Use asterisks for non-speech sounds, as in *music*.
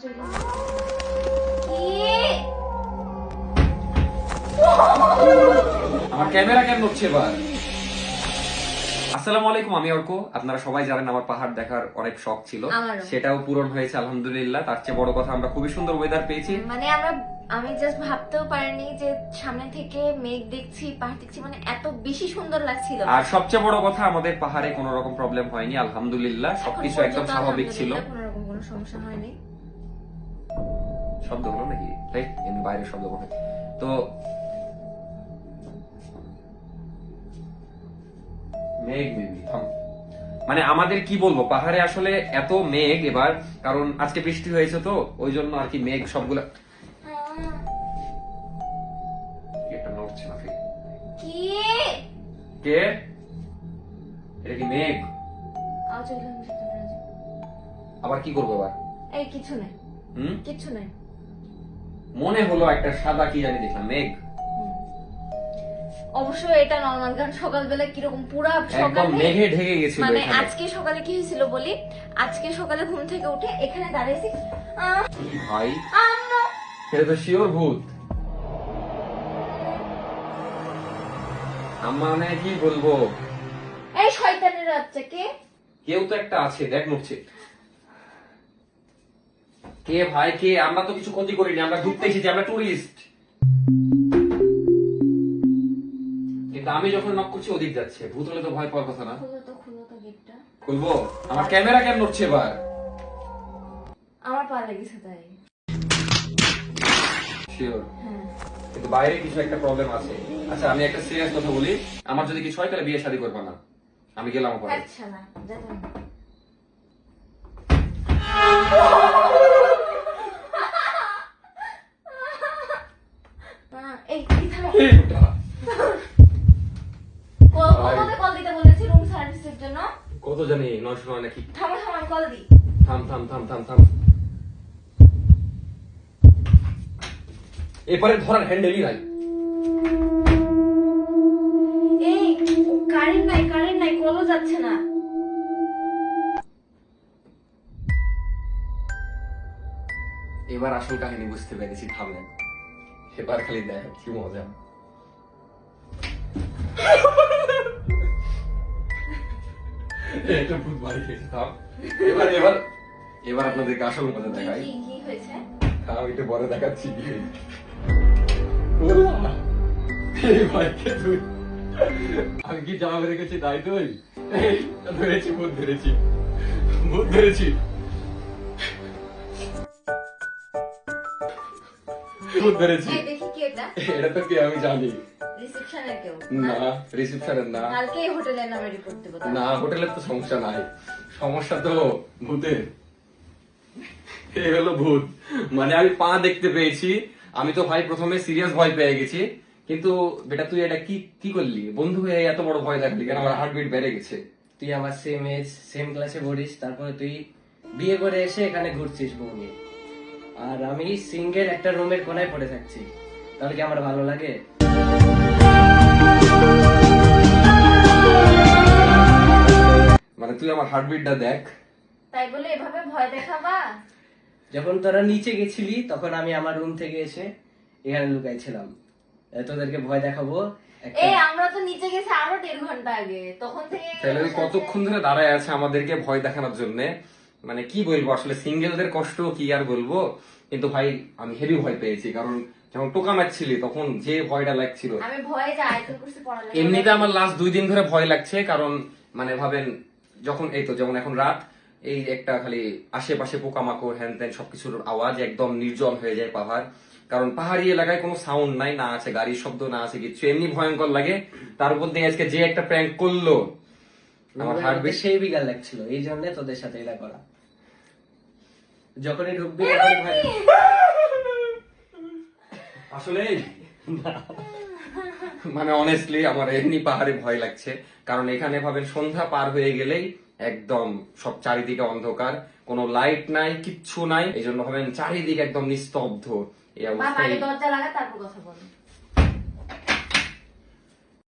আমার ক্যামেরা কেন হচ্ছে এবার? আসসালামু আলাইকুম আমি অর্ক। আপনারা সবাই জানেন আমার পাহাড় দেখার অনেক শখ ছিল। সেটাও পূরণ হয়েছে আলহামদুলিল্লাহ। তার চেয়ে বড় কথা আমরা খুবই সুন্দর ওয়েদার পেয়েছি। মানে আমরা আমি জাস্ট ভাবতেও পারিনি যে সামনে থেকে মেঘ দেখছি পাহাড় দেখছি মানে এত বেশি সুন্দর লাগছিল। আর সবচেয়ে বড় কথা আমাদের পাহাড়ে কোনো রকম প্রবলেম হয়নি আলহামদুলিল্লাহ। সবকিছু একদম স্বাভাবিক ছিল। কোনো রকম কোনো সমস্যা হয়নি। শব্দ হলো নাকি রাইট এমনি বাইরের শব্দ মনে তো মেঘ মেবি থাম। মানে আমাদের কি বলব পাহাড়ে আসলে এত মেঘ এবার কারণ আজকে বৃষ্টি হয়েছে তো ওই জন্য আর কি মেঘ সবগুলা। কি এটা কি মেঘ। আবার কি করব এবার? এই কিছু নাই। হুম? কিছু নাই। মনে হলো একটা সাদা কি জানি দেখলাম মেঘ। অবশ্য এটা নর্মাল সকালবেলা কীরকম পুরা সকালে মেঘে ঢেকে গেছিল মানে আজকে সকালে কি হয়েছিল বলি? আজকে সকালে ঘুম থেকে উঠে এখানে দাঁড়িয়েছি ভাই আম্মু এটা তো শিওর ভূত। আম্মা মানে কি বলব? এই শয়তানের বাচ্চা কে? কেউ তো একটা আছে দেখ নড়ছে কে ভাই কে? আমরা তো কিছু ক্ষতি করিনি আমরা ঘুরতে এসেছি আমরা টুরিস্ট কিন্তু আমি যখন নক করছি ওদিক যাচ্ছে। ভূত হলে তো ভয় পাওয়ার কথা না। খুলবো? আমার ক্যামেরা কেন নড়ছে এবার? আমার পা লেগেছে তাই। শিওর হ্যাঁ। কিন্তু বাইরে কিছু একটা প্রবলেম আছে। আচ্ছা আমি একটা সিরিয়াস কথা বলি। আমার যদি কিছু হয় তাহলে বিয়ে শাদী করবে না। আমি গেলাম আচ্ছা না কল কলতে কল দিতে বলেছি রুম সার্ভিসের জন্য। কত জানি নাকি? থামো থামো আমি কল দিই। থাম থাম থাম থাম থাম। এরপরে ধরার হ্যান্ডেলই নাই। এই কারেন্ট নাই কারেন্ট নাই কলও যাচ্ছে না। এবার আসল কাহিনী বুঝতে পেরেছি থামলেন। এবার খালি দেখ কি মজা। এটা ভূত বাড়ি খেয়েছে থাম। *laughs* এবার এবার এবার আপনাদেরকে আসল মজা দেখাই। কি হয়েছে? বড় দেখাচ্ছি কি এই ভাইকে তুই আমি কি জামা রেখেছি তাই তুই ধরেছি ভূত ধরেছি। ভূত ধরেছি। ভূত ধরেছি। এই দেখি কি এটা। এটা তো কি আমি জানি? রিসেপশনের কেউ? না রিসেপশনের না। কালকে হোটেলের নামে রিপোর্ট দেবো না হোটেলের তো সমস্যা নাই। সমস্যা তো ভূতের। এই হলো ভূত। মানে আমি পা দেখতে পেয়েছি। আমি তো ভাই প্রথমে সিরিয়াস ভয় পেয়ে গেছি। কিন্তু বেটা তুই এটা কি কি করলি? বন্ধু হয়ে এত বড় ভয় দেখালি কেন? আমার হার্টবিট বেড়ে গেছে। তুই আমার সেম এজ সেম ক্লাসে পড়িস। তারপরে তুই বিয়ে করে এসে এখানে ঘুরছিস বউ নিয়ে। আর আমি সিঙ্গেল একটা রুমের কোনায় পড়ে থাকছি। তাহলে কি আমার ভালো লাগে? তুই আমার হার্টবিটটা দেখ। তাই বলে এভাবে ভয় দেখাবা? যখন তোরা নিচে গেছিলি তখন আমি আমার রুম থেকে এসে এখানে লুকাইছিলাম। তোদেরকে ভয় দেখাবো। একটা- এই আমরা তো নিচে গেছি আরও দেড় ঘণ্টা আগে। তখন থেকে তাহলে ওই কতক্ষণ ধরে দাঁড়ায় আছে আমাদেরকে ভয় দেখানোর জন্য? মানে কি বলব আসলে সিঙ্গেলদের কষ্ট কি আর বলব? কিন্তু ভাই আমি হেভি ভয় পেয়েছি। কারণ যখন টোকা মারছিলি তখন যে ভয়টা লাগছিল। আমি ভয়ে যে আয়তন করছি পড়ালেখা এমনিতে আমার লাস্ট দুই দিন ধরে ভয় লাগছে। কারণ মানে ভাবেন যখন এই তো যেমন এখন রাত এই একটা খালি আশেপাশে পোকামাকড় হ্যান ত্যান সবকিছুর আওয়াজ একদম নির্জন হয়ে যায় পাহাড়। কারণ পাহাড়ি এলাকায় কোনো সাউন্ড নাই না আছে গাড়ির শব্দ না আছে কিছু। এমনি ভয়ঙ্কর লাগে। তার উপর দিয়ে আজকে যে একটা প্র্যাঙ্ক করল আমার রুমের হার্ট মধ্যে সেই বিগাল লাগছিল। এই জন্য তোদের সাথে এটা করা। যখনই ঢুকবি *laughs* আসলে মানে অনেস্টলি আমার এমনি পাহাড়ে ভয় লাগছে। কারণ এখানে ভাবেন সন্ধ্যা পার হয়ে গেলেই একদম সব চারিদিকে অন্ধকার কোনো লাইট নাই কিচ্ছু নাই। এই জন্য ভাবেন চারিদিক একদম নিস্তব্ধ। এই অবস্থায় দরজা লাগা তারপর কথা বলো।